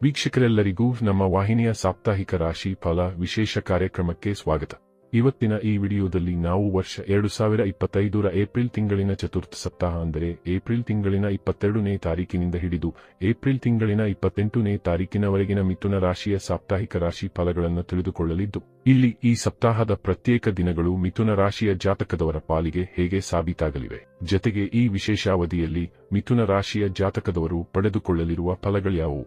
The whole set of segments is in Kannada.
ವೀಕ್ಷಕರೆಲ್ಲರಿಗೂ ನಮ್ಮ ವಾಹಿನಿಯ ಸಾಪ್ತಾಹಿಕ ರಾಶಿ ಫಲ ವಿಶೇಷ ಕಾರ್ಯಕ್ರಮಕ್ಕೆ ಸ್ವಾಗತ. ಇವತ್ತಿನ ಈ ವಿಡಿಯೋದಲ್ಲಿ ನಾವು ವರ್ಷ ಎರಡು ಸಾವಿರ ಇಪ್ಪತ್ತೈದರ ಏಪ್ರಿಲ್ ತಿಂಗಳಿನ ಚತುರ್ಥ ಸಪ್ತಾಹ ಅಂದರೆ ಏಪ್ರಿಲ್ ತಿಂಗಳಿನ ಇಪ್ಪತ್ತೆರಡನೇ ತಾರೀಕಿನಿಂದ ಹಿಡಿದು ಏಪ್ರಿಲ್ ತಿಂಗಳಿನ ಇಪ್ಪತ್ತೆಂಟನೇ ತಾರೀಕಿನವರೆಗಿನ ಮಿಥುನ ರಾಶಿಯ ಸಾಪ್ತಾಹಿಕ ರಾಶಿ ಫಲಗಳನ್ನು ತಿಳಿದುಕೊಳ್ಳಲಿದ್ದು, ಇಲ್ಲಿ ಈ ಸಪ್ತಾಹದ ಪ್ರತ್ಯೇಕ ದಿನಗಳು ಮಿಥುನ ರಾಶಿಯ ಜಾತಕದವರ ಪಾಲಿಗೆ ಹೇಗೆ ಸಾಬೀತಾಗಲಿವೆ. ಜತೆಗೆ ಈ ವಿಶೇಷಾವಧಿಯಲ್ಲಿ ಮಿಥುನ ರಾಶಿಯ ಜಾತಕದವರು ಪಡೆದುಕೊಳ್ಳಲಿರುವ ಫಲಗಳ್ಯಾವುವು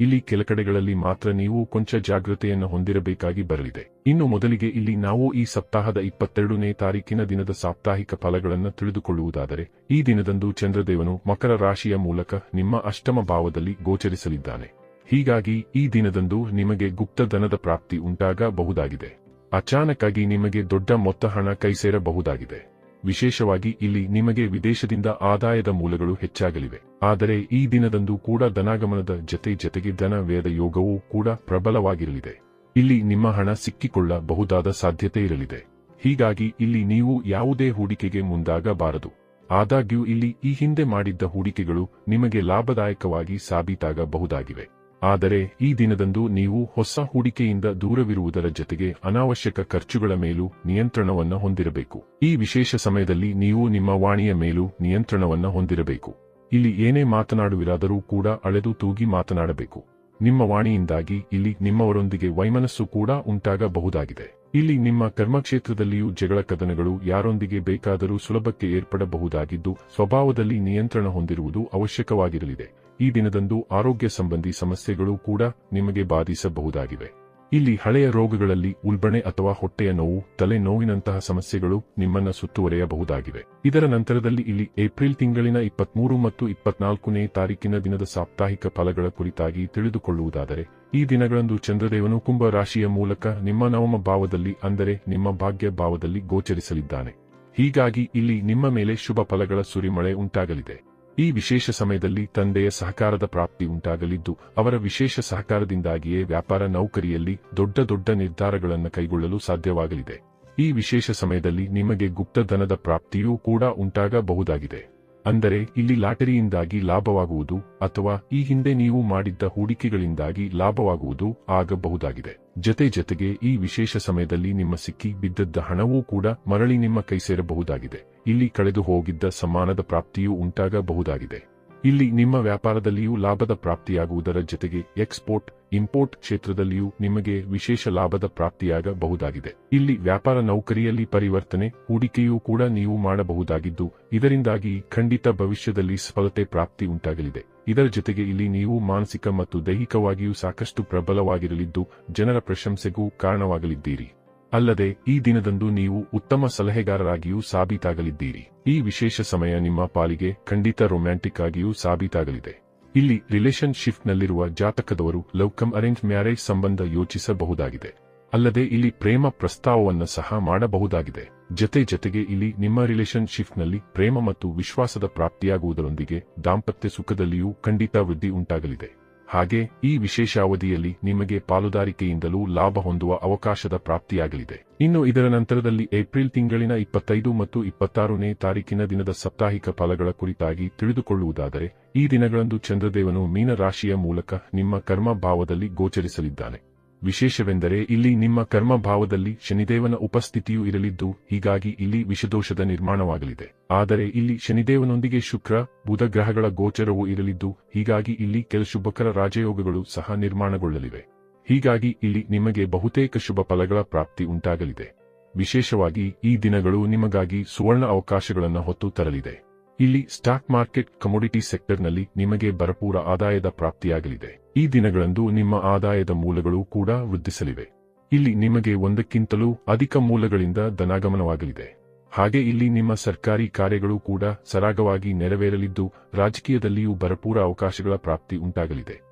ಇಲ್ಲಿ ಕೆಲ ಕಡೆಗಳಲ್ಲಿ ಮಾತ್ರ ನೀವು ಕೊಂಚ ಜಾಗೃತೆಯನ್ನು ಹೊಂದಿರಬೇಕಾಗಿ ಬರಲಿದೆ. ಇನ್ನು ಮೊದಲಿಗೆ ಇಲ್ಲಿ ನಾವು ಈ ಸಪ್ತಾಹದ ಇಪ್ಪತ್ತೆರಡನೇ ತಾರೀಕಿನ ದಿನದ ಸಾಪ್ತಾಹಿಕ ಫಲಗಳನ್ನು ತಿಳಿದುಕೊಳ್ಳುವುದಾದರೆ, ಈ ದಿನದಂದು ಚಂದ್ರದೇವನು ಮಕರ ರಾಶಿಯ ಮೂಲಕ ನಿಮ್ಮ ಅಷ್ಟಮ ಭಾವದಲ್ಲಿ ಗೋಚರಿಸಲಿದ್ದಾನೆ. ಹೀಗಾಗಿ ಈ ದಿನದಂದು ನಿಮಗೆ ಗುಪ್ತಧನದ ಪ್ರಾಪ್ತಿ ಉಂಟಾಗಬಹುದಾಗಿದೆ. ಅಚಾನಕ್ಕಾಗಿ ನಿಮಗೆ ದೊಡ್ಡ ಮೊತ್ತ ಹಣ ಕೈಸೇರಬಹುದಾಗಿದೆ. ವಿಶೇಷವಾಗಿ ಇಲ್ಲಿ ನಿಮಗೆ ವಿದೇಶದಿಂದ ಆದಾಯದ ಮೂಲಗಳು ಹೆಚ್ಚಾಗಲಿವೆ. ಆದರೆ ಈ ದಿನದಂದು ಕೂಡ ಧನಾಗಮನದ ಜತೆ ಜತೆಗೆ ಧನ ವ್ಯಯದ ಯೋಗವೂ ಕೂಡ ಪ್ರಬಲವಾಗಿರಲಿದೆ. ಇಲ್ಲಿ ನಿಮ್ಮ ಹಣ ಸಿಕ್ಕಿಕೊಳ್ಳಬಹುದಾದ ಸಾಧ್ಯತೆ ಇರಲಿದೆ. ಹೀಗಾಗಿ ಇಲ್ಲಿ ನೀವು ಯಾವುದೇ ಹೂಡಿಕೆಗೆ ಮುಂದಾಗಬಾರದು. ಆದಾಗ್ಯೂ ಇಲ್ಲಿ ಈ ಹಿಂದೆ ಮಾಡಿದ್ದ ಹೂಡಿಕೆಗಳು ನಿಮಗೆ ಲಾಭದಾಯಕವಾಗಿ ಸಾಬೀತಾಗಬಹುದಾಗಿವೆ. ಆದರೆ ಈ ದಿನದಂದು ನೀವು ಹೊಸ ಹೂಡಿಕೆಯಿಂದ ದೂರವಿರುವುದರ ಜತೆಗೆ ಅನಾವಶ್ಯಕ ಖರ್ಚುಗಳ ಮೇಲೂ ನಿಯಂತ್ರಣವನ್ನು ಹೊಂದಿರಬೇಕು. ಈ ವಿಶೇಷ ಸಮಯದಲ್ಲಿ ನೀವು ನಿಮ್ಮ ವಾಣಿಯ ಮೇಲೂ ನಿಯಂತ್ರಣವನ್ನು ಹೊಂದಿರಬೇಕು. ಇಲ್ಲಿ ಏನೇ ಮಾತನಾಡುವಿರಾದರೂ ಕೂಡ ಅಳೆದು ತೂಗಿ ಮಾತನಾಡಬೇಕು. ನಿಮ್ಮ ವಾಣಿಯಿಂದಾಗಿ ಇಲ್ಲಿ ನಿಮ್ಮವರೊಂದಿಗೆ ವೈಮನಸ್ಸು ಕೂಡ ಉಂಟಾಗಬಹುದಾಗಿದೆ. ಇಲ್ಲಿ ನಿಮ್ಮ ಕರ್ಮಕ್ಷೇತ್ರದಲ್ಲಿಯೂ ಜಗಳ ಕದನಗಳು ಯಾರೊಂದಿಗೆ ಬೇಕಾದರೂ ಸುಲಭಕ್ಕೆ ಏರ್ಪಡಬಹುದಾಗಿದ್ದು, ಸ್ವಭಾವದಲ್ಲಿ ನಿಯಂತ್ರಣ ಹೊಂದಿರುವುದು ಅವಶ್ಯಕವಾಗಿರಲಿದೆ. ಈ ದಿನದಂದು ಆರೋಗ್ಯ ಸಂಬಂಧಿ ಸಮಸ್ಯೆಗಳು ಕೂಡ ನಿಮಗೆ ಬಾಧಿಸಬಹುದಾಗಿವೆ. ಇಲ್ಲಿ ಹಳೆಯ ರೋಗಗಳಲ್ಲಿ ಉಲ್ಬಣೆ ಅಥವಾ ಹೊಟ್ಟೆಯ ನೋವು ತಲೆ ನೋವಿನಂತಹ ಸಮಸ್ಯೆಗಳು ನಿಮ್ಮನ್ನ ಸುತ್ತುವರೆಯಬಹುದಾಗಿವೆ. ಇದರ ನಂತರದಲ್ಲಿ ಇಲ್ಲಿ ಏಪ್ರಿಲ್ ತಿಂಗಳಿನ ಇಪ್ಪತ್ಮೂರು ಮತ್ತು ಇಪ್ಪತ್ನಾಲ್ಕನೇ ತಾರೀಕಿನ ದಿನದ ಸಾಪ್ತಾಹಿಕ ಫಲಗಳ ಕುರಿತಾಗಿ ತಿಳಿದುಕೊಳ್ಳುವುದಾದರೆ, ಈ ದಿನಗಳಂದು ಚಂದ್ರದೇವನು ಕುಂಭ ರಾಶಿಯ ಮೂಲಕ ನಿಮ್ಮ ನವಮ ಭಾವದಲ್ಲಿ ಅಂದರೆ ನಿಮ್ಮ ಭಾಗ್ಯ ಭಾವದಲ್ಲಿ ಗೋಚರಿಸಲಿದ್ದಾನೆ. ಹೀಗಾಗಿ ಇಲ್ಲಿ ನಿಮ್ಮ ಮೇಲೆ ಶುಭ ಫಲಗಳ ಸುರಿಮಳೆ ಉಂಟಾಗಲಿದೆ. ಈ ವಿಶೇಷ ಸಮಯದಲ್ಲಿ ತಂದೆಯ ಸಹಕಾರದ ಪ್ರಾಪ್ತಿ ಉಂಟಾಗಲಿದ್ದು, ಅವರ ವಿಶೇಷ ಸಹಕಾರದಿಂದಾಗಿಯೇ ವ್ಯಾಪಾರ ನೌಕರಿಯಲ್ಲಿ ದೊಡ್ಡ ದೊಡ್ಡ ನಿರ್ಧಾರಗಳನ್ನು ಕೈಗೊಳ್ಳಲು ಸಾಧ್ಯವಾಗಲಿದೆ. ಈ ವಿಶೇಷ ಸಮಯದಲ್ಲಿ ನಿಮಗೆ ಗುಪ್ತಧನದ ಪ್ರಾಪ್ತಿಯೂ ಕೂಡ ಉಂಟಾಗಬಹುದಾಗಿದೆ. ಅಂದರೆ ಇಲ್ಲಿ ಲಾಟರಿಯಿಂದಾಗಿ ಲಾಭವಾಗುವುದು ಅಥವಾ ಈ ಹಿಂದೆ ನೀವು ಮಾಡಿದ್ದ ಹೂಡಿಕೆಗಳಿಂದಾಗಿ ಲಾಭವಾಗುವುದು ಆಗಬಹುದಾಗಿದೆ. ಜತೆ ಜತೆಗೆ ಈ ವಿಶೇಷ ಸಮಯದಲ್ಲಿ ನಿಮ್ಮ ಸಿಕ್ಕಿ ಬಿದ್ದದ್ದ ಹಣವೂ ಕೂಡ ಮರಳಿ ನಿಮ್ಮ ಕೈ ಸೇರಬಹುದಾಗಿದೆ. ಇಲ್ಲಿ ಕಳೆದು ಹೋಗಿದ್ದ ಸಮ್ಮಾನದ ಪ್ರಾಪ್ತಿಯೂ ಉಂಟಾಗಬಹುದಾಗಿದೆ. ಇಲ್ಲಿ ನಿಮ್ಮ ವ್ಯಾಪಾರದಲ್ಲಿಯೂ ಲಾಭದ ಪ್ರಾಪ್ತಿಯಾಗುವುದರ ಜತೆಗೆ ಎಕ್ಸ್ಪೋರ್ಟ್ ಇಂಪೋರ್ಟ್ ಕ್ಷೇತ್ರದಲ್ಲಿಯೂ ನಿಮಗೆ ವಿಶೇಷ ಲಾಭದ ಪ್ರಾಪ್ತಿಯಾಗಬಹುದಾಗಿದೆ. ಇಲ್ಲಿ ವ್ಯಾಪಾರ ನೌಕರಿಯಲ್ಲಿ ಪರಿವರ್ತನೆ, ಹೂಡಿಕೆಯೂ ಕೂಡ ನೀವು ಮಾಡಬಹುದಾಗಿದ್ದು, ಇದರಿಂದಾಗಿ ಖಂಡಿತ ಭವಿಷ್ಯದಲ್ಲಿ ಸ್ಫಲತೆ ಪ್ರಾಪ್ತಿ ಉಂಟಾಗಲಿದೆ. ಇದರ ಜೊತೆಗೆ ಇಲ್ಲಿ ನೀವು ಮಾನಸಿಕ ಮತ್ತು ದೈಹಿಕವಾಗಿಯೂ ಸಾಕಷ್ಟು ಪ್ರಬಲವಾಗಿರಲಿದ್ದು, ಜನರ ಪ್ರಶಂಸೆಗೂ ಕಾರಣವಾಗಲಿದ್ದೀರಿ. ಅಲ್ಲದೆ, ಈ ದಿನದಂದು ನೀವು ಉತ್ತಮ ಸಲಹೆಗಾರರಾಗಿಯೂ ಸಾಬೀತಾಗಲಿದ್ದೀರಿ. ಈ ವಿಶೇಷ ಸಮಯ ನಿಮ್ಮ ಪಾಲಿಗೆ ಖಂಡಿತ ರೊಮ್ಯಾಂಟಿಕ್ ಆಗಿಯೂ ಸಾಬೀತಾಗಲಿದೆ. ಇಲ್ಲಿ ರಿಲೇಶನ್ಶಿಪ್ನಲ್ಲಿರುವ ಜಾತಕದವರು ಲವ್ ಕಮ್ ಅರೇಂಜ್ ಮ್ಯಾರೇಜ್ ಸಂಬಂಧ ಯೋಚಿಸಬಹುದಾಗಿದೆ. ಅಲ್ಲದೆ ಇಲ್ಲಿ ಪ್ರೇಮ ಪ್ರಸ್ತಾವವನ್ನು ಸಹ ಮಾಡಬಹುದಾಗಿದೆ. ಜತೆ ಜತೆಗೆ ಇಲ್ಲಿ ನಿಮ್ಮ ರಿಲೇಶನ್ಶಿಪ್ನಲ್ಲಿ ಪ್ರೇಮ ಮತ್ತು ವಿಶ್ವಾಸದ ಪ್ರಾಪ್ತಿಯಾಗುವುದರೊಂದಿಗೆ ದಾಂಪತ್ಯ ಸುಖದಲ್ಲಿಯೂ ಖಂಡಿತ ವೃದ್ಧಿ ಉಂಟಾಗಲಿದೆ. ಹಾಗೆ ಈ ವಿಶೇಷ ಅವಧಿಯಲ್ಲಿ ನಿಮಗೆ ಪಾಲುದಾರಿಕೆಯಿಂದಲೂ ಲಾಭ ಹೊಂದುವ ಅವಕಾಶದ ಪ್ರಾಪ್ತಿಯಾಗಲಿದೆ. ಇನ್ನು ಇದರ ನಂತರದಲ್ಲಿ ಏಪ್ರಿಲ್ ತಿಂಗಳಿನ ಇಪ್ಪತ್ತೈದು ಮತ್ತು ಇಪ್ಪತ್ತಾರನೇ ತಾರೀಕಿನ ದಿನದ ಸಾಪ್ತಾಹಿಕ ಫಲಗಳ ಕುರಿತಾಗಿ ತಿಳಿದುಕೊಳ್ಳುವುದಾದರೆ, ಈ ದಿನಗಳಂದು ಚಂದ್ರದೇವನು ಮೀನ ರಾಶಿಯ ಮೂಲಕ ನಿಮ್ಮ ಕರ್ಮ ಭಾವದಲ್ಲಿ ಗೋಚರಿಸಲಿದ್ದಾನೆ. ವಿಶೇಷವೆಂದರೆ ಇಲ್ಲಿ ನಿಮ್ಮ ಕರ್ಮಭಾವದಲ್ಲಿ ಶನಿದೇವನ ಉಪಸ್ಥಿತಿಯೂ ಇರಲಿದ್ದು, ಹೀಗಾಗಿ ಇಲ್ಲಿ ವಿಷದೋಷದ ನಿರ್ಮಾಣವಾಗಲಿದೆ. ಆದರೆ ಇಲ್ಲಿ ಶನಿದೇವನೊಂದಿಗೆ ಶುಕ್ರ, ಬುಧ ಗ್ರಹಗಳ ಗೋಚರವೂ ಇರಲಿದ್ದು, ಹೀಗಾಗಿ ಇಲ್ಲಿ ಕೆಲ ಶುಭಕರ ರಾಜಯೋಗಗಳು ಸಹ ನಿರ್ಮಾಣಗೊಳ್ಳಲಿವೆ. ಹೀಗಾಗಿ ಇಲ್ಲಿ ನಿಮಗೆ ಬಹುತೇಕ ಶುಭ ಫಲಗಳ ಪ್ರಾಪ್ತಿ ಉಂಟಾಗಲಿದೆ. ವಿಶೇಷವಾಗಿ ಈ ದಿನಗಳು ನಿಮಗಾಗಿ ಸುವರ್ಣ ಅವಕಾಶಗಳನ್ನು ಹೊತ್ತು ತರಲಿದೆ. ಇಲ್ಲಿ ಸ್ಟಾಕ್ ಮಾರ್ಕೆಟ್ ಕಮೋಡಿಟಿ ಸೆಕ್ಟರ್ನಲ್ಲಿ ನಿಮಗೆ ಭರಪೂರ ಆದಾಯದ ಪ್ರಾಪ್ತಿಯಾಗಲಿದೆ. ಈ ದಿನಗಳಂದು ನಿಮ್ಮ ಆದಾಯದ ಮೂಲಗಳು ಕೂಡ ವೃದ್ಧಿಸಲಿವೆ. ಇಲ್ಲಿ ನಿಮಗೆ ಒಂದಕ್ಕಿಂತಲೂ ಅಧಿಕ ಮೂಲಗಳಿಂದ ಧನಾಗಮನವಾಗಲಿದೆ. ಹಾಗೆ ಇಲ್ಲಿ ನಿಮ್ಮ ಸರ್ಕಾರಿ ಕಾರ್ಯಗಳು ಕೂಡ ಸರಾಗವಾಗಿ ನೆರವೇರಲಿದ್ದು, ರಾಜಕೀಯದಲ್ಲಿಯೂ ಭರಪೂರ ಅವಕಾಶಗಳ ಪ್ರಾಪ್ತಿ ಉಂಟಾಗಲಿದೆ.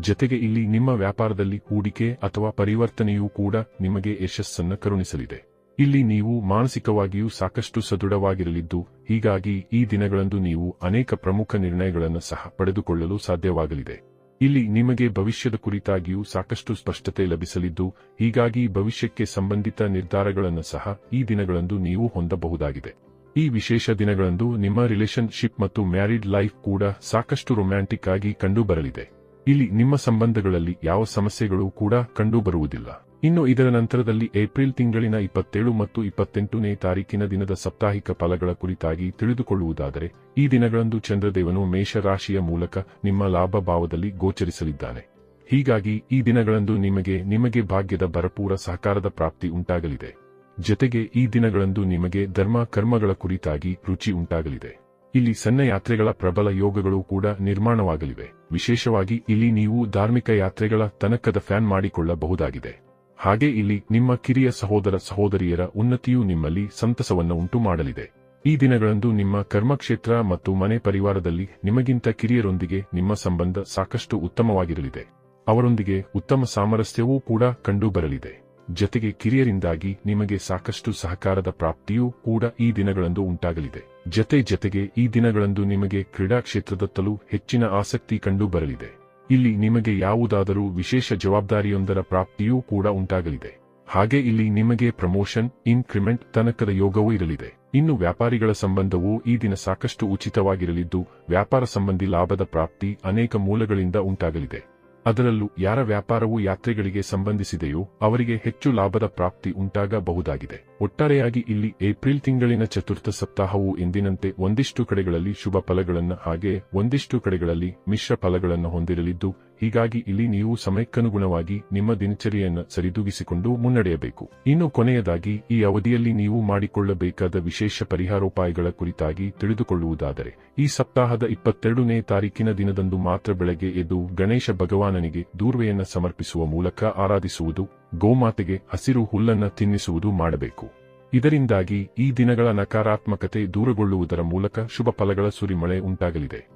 ಜತೆಗೆ ಇಲ್ಲಿ ನಿಮ್ಮ ವ್ಯಾಪಾರದಲ್ಲಿ ಹೂಡಿಕೆ ಅಥವಾ ಪರಿವರ್ತನೆಯೂ ಕೂಡ ನಿಮಗೆ ಯಶಸ್ಸನ್ನು ಕರುಣಿಸಲಿದೆ. ಇಲ್ಲಿ ನೀವು ಮಾನಸಿಕವಾಗಿಯೂ ಸಾಕಷ್ಟು ಸದೃಢವಾಗಿರಲಿದ್ದು, ಹೀಗಾಗಿ ಈ ದಿನಗಳಂದು ನೀವು ಅನೇಕ ಪ್ರಮುಖ ನಿರ್ಣಯಗಳನ್ನು ಸಹ ಪಡೆದುಕೊಳ್ಳಲು ಸಾಧ್ಯವಾಗಲಿದೆ. ಇಲ್ಲಿ ನಿಮಗೆ ಭವಿಷ್ಯದ ಕುರಿತಾಗಿಯೂ ಸಾಕಷ್ಟು ಸ್ಪಷ್ಟತೆ ಲಭಿಸಲಿದ್ದು, ಹೀಗಾಗಿ ಭವಿಷ್ಯಕ್ಕೆ ಸಂಬಂಧಿತ ನಿರ್ಧಾರಗಳನ್ನು ಸಹ ಈ ದಿನಗಳಂದು ನೀವು ಹೊಂದಬಹುದಾಗಿದೆ. ಈ ವಿಶೇಷ ದಿನಗಳಂದು ನಿಮ್ಮ ರಿಲೇಶನ್ಶಿಪ್ ಮತ್ತು ಮ್ಯಾರಿಡ್ ಲೈಫ್ ಕೂಡ ಸಾಕಷ್ಟು ರೊಮ್ಯಾಂಟಿಕ್ ಆಗಿ ಕಂಡುಬರಲಿದೆ. ಇಲ್ಲಿ ನಿಮ್ಮ ಸಂಬಂಧಗಳಲ್ಲಿ ಯಾವ ಸಮಸ್ಯೆಗಳು ಕೂಡ ಕಂಡುಬರುವುದಿಲ್ಲ. ಇನ್ನು ಇದರ ನಂತರದಲ್ಲಿ ಏಪ್ರಿಲ್ ತಿಂಗಳಿನ ಇಪ್ಪತ್ತೇಳು ಮತ್ತು ಇಪ್ಪತ್ತೆಂಟನೇ ತಾರೀಕಿನ ದಿನದ ಸಾಪ್ತಾಹಿಕ ಫಲಗಳ ಕುರಿತಾಗಿ ತಿಳಿದುಕೊಳ್ಳುವುದಾದರೆ, ಈ ದಿನಗಳಂದು ಚಂದ್ರದೇವನು ಮೇಷರಾಶಿಯ ಮೂಲಕ ನಿಮ್ಮ ಲಾಭ ಭಾವದಲ್ಲಿ ಗೋಚರಿಸಲಿದ್ದಾನೆ. ಹೀಗಾಗಿ ಈ ದಿನಗಳಂದು ನಿಮಗೆ ನಿಮಗೆ ಭಾಗ್ಯದ ಭರಪೂರ ಸಹಕಾರದ ಪ್ರಾಪ್ತಿ ಉಂಟಾಗಲಿದೆ. ಜತೆಗೆ ಈ ದಿನಗಳಂದು ನಿಮಗೆ ಧರ್ಮ ಕರ್ಮಗಳ ಕುರಿತಾಗಿ ರುಚಿ ಉಂಟಾಗಲಿದೆ. ಇಲ್ಲಿ ಸಣ್ಣ ಯಾತ್ರೆಗಳ ಪ್ರಬಲ ಯೋಗಗಳು ಕೂಡ ನಿರ್ಮಾಣವಾಗಲಿವೆ. ವಿಶೇಷವಾಗಿ ಇಲ್ಲಿ ನೀವು ಧಾರ್ಮಿಕ ಯಾತ್ರೆಗಳ ತನಕದ ಫ್ಯಾನ್ ಮಾಡಿಕೊಳ್ಳಬಹುದಾಗಿದೆ. ಹಾಗೆ ಇಲ್ಲಿ ನಿಮ್ಮ ಕಿರಿಯ ಸಹೋದರ ಸಹೋದರಿಯರ ಉನ್ನತಿಯು ನಿಮ್ಮಲ್ಲಿ ಸಂತಸವನ್ನು ಉಂಟು ಮಾಡಲಿದೆ ಈ ದಿನಗಳಂದು ನಿಮ್ಮ ಕರ್ಮಕ್ಷೇತ್ರ ಮತ್ತು ಮನೆ ಪರಿವಾರದಲ್ಲಿ ನಿಮಗಿಂತ ಕಿರಿಯರೊಂದಿಗೆ ನಿಮ್ಮ ಸಂಬಂಧ ಸಾಕಷ್ಟು ಉತ್ತಮವಾಗಿರಲಿದೆ. ಅವರೊಂದಿಗೆ ಉತ್ತಮ ಸಾಮರಸ್ಯವೂ ಕೂಡ ಕಂಡುಬರಲಿದೆ. ಜತೆಗೆ ಕಿರಿಯರಿಂದಾಗಿ ನಿಮಗೆ ಸಾಕಷ್ಟು ಸಹಕಾರದ ಪ್ರಾಪ್ತಿಯೂ ಕೂಡ ಈ ದಿನಗಳಂದು ಉಂಟಾಗಲಿದೆ. ಜತೆ ಜತೆಗೆ ಈ ದಿನಗಳಂದು ನಿಮಗೆ ಕ್ರೀಡಾ ಕ್ಷೇತ್ರದತ್ತಲೂ ಹೆಚ್ಚಿನ ಆಸಕ್ತಿ ಕಂಡು ಬರಲಿದೆ. ಇಲ್ಲಿ ನಿಮಗೆ ಯಾವುದಾದರೂ ವಿಶೇಷ ಜವಾಬ್ದಾರಿಯೊಂದರ ಪ್ರಾಪ್ತಿಯೂ ಕೂಡ ಉಂಟಾಗಲಿದೆ. ಹಾಗೆ ಇಲ್ಲಿ ನಿಮಗೆ ಪ್ರಮೋಷನ್, ಇನ್ಕ್ರಿಮೆಂಟ್ ತನಕದ ಯೋಗವೂ ಇರಲಿದೆ. ಇನ್ನು ವ್ಯಾಪಾರಿಗಳ ಸಂಬಂಧವೂ ಈ ದಿನ ಸಾಕಷ್ಟು ಉಚಿತವಾಗಿರಲಿದ್ದು, ವ್ಯಾಪಾರ ಸಂಬಂಧಿ ಲಾಭದ ಪ್ರಾಪ್ತಿ ಅನೇಕ ಮೂಲಗಳಿಂದ ಉಂಟಾಗಲಿದೆ. ಅದರಲ್ಲೂ ಯಾರ ವ್ಯಾಪಾರವು ಯಾತ್ರೆಗಳಿಗೆ ಸಂಬಂಧಿಸಿದೆಯೋ ಅವರಿಗೆ ಹೆಚ್ಚು ಲಾಭದ ಪ್ರಾಪ್ತಿ ಉಂಟಾಗಬಹುದಾಗಿದೆ. ಒಟ್ಟಾರೆಯಾಗಿ ಇಲ್ಲಿ ಏಪ್ರಿಲ್ ತಿಂಗಳಿನ ಚತುರ್ಥ ಸಪ್ತಾಹವು ಎಂದಿನಂತೆ ಒಂದಿಷ್ಟು ಕಡೆಗಳಲ್ಲಿ ಶುಭ ಫಲಗಳನ್ನು ಹಾಗೆ ಒಂದಿಷ್ಟು ಕಡೆಗಳಲ್ಲಿ ಮಿಶ್ರ ಫಲಗಳನ್ನು ಹೊಂದಿರಲಿದ್ದು ಹೀಗಾಗಿ ಇಲ್ಲಿ ನೀವು ಸಮಯಕ್ಕನುಗುಣವಾಗಿ ನಿಮ್ಮ ದಿನಚರಿಯನ್ನು ಸರಿದೂಗಿಸಿಕೊಂಡು ಮುನ್ನಡೆಯಬೇಕು. ಇನ್ನು ಕೊನೆಯದಾಗಿ, ಈ ಅವಧಿಯಲ್ಲಿ ನೀವು ಮಾಡಿಕೊಳ್ಳಬೇಕಾದ ವಿಶೇಷ ಪರಿಹಾರೋಪಾಯಗಳ ಕುರಿತಾಗಿ ತಿಳಿದುಕೊಳ್ಳುವುದಾದರೆ, ಈ ಸಪ್ತಾಹದ ಇಪ್ಪತ್ತೆರಡನೇ ತಾರೀಕಿನ ದಿನದಂದು ಮಾತ್ರ ಬೆಳಗ್ಗೆ ಎದ್ದು ಗಣೇಶ ಭಗವಾನನಿಗೆ ದೂರ್ವೆಯನ್ನು ಸಮರ್ಪಿಸುವ ಮೂಲಕ ಆರಾಧಿಸುವುದು, ಗೋಮಾತೆಗೆ ಹಸಿರು ಹುಲ್ಲನ್ನು ತಿನ್ನಿಸುವುದು ಮಾಡಬೇಕು. ಇದರಿಂದಾಗಿ ಈ ದಿನಗಳ ನಕಾರಾತ್ಮಕತೆ ದೂರಗೊಳ್ಳುವುದರ ಮೂಲಕ ಶುಭ ಫಲಗಳ ಸುರಿಮಳೆ ಉಂಟಾಗಲಿದೆ.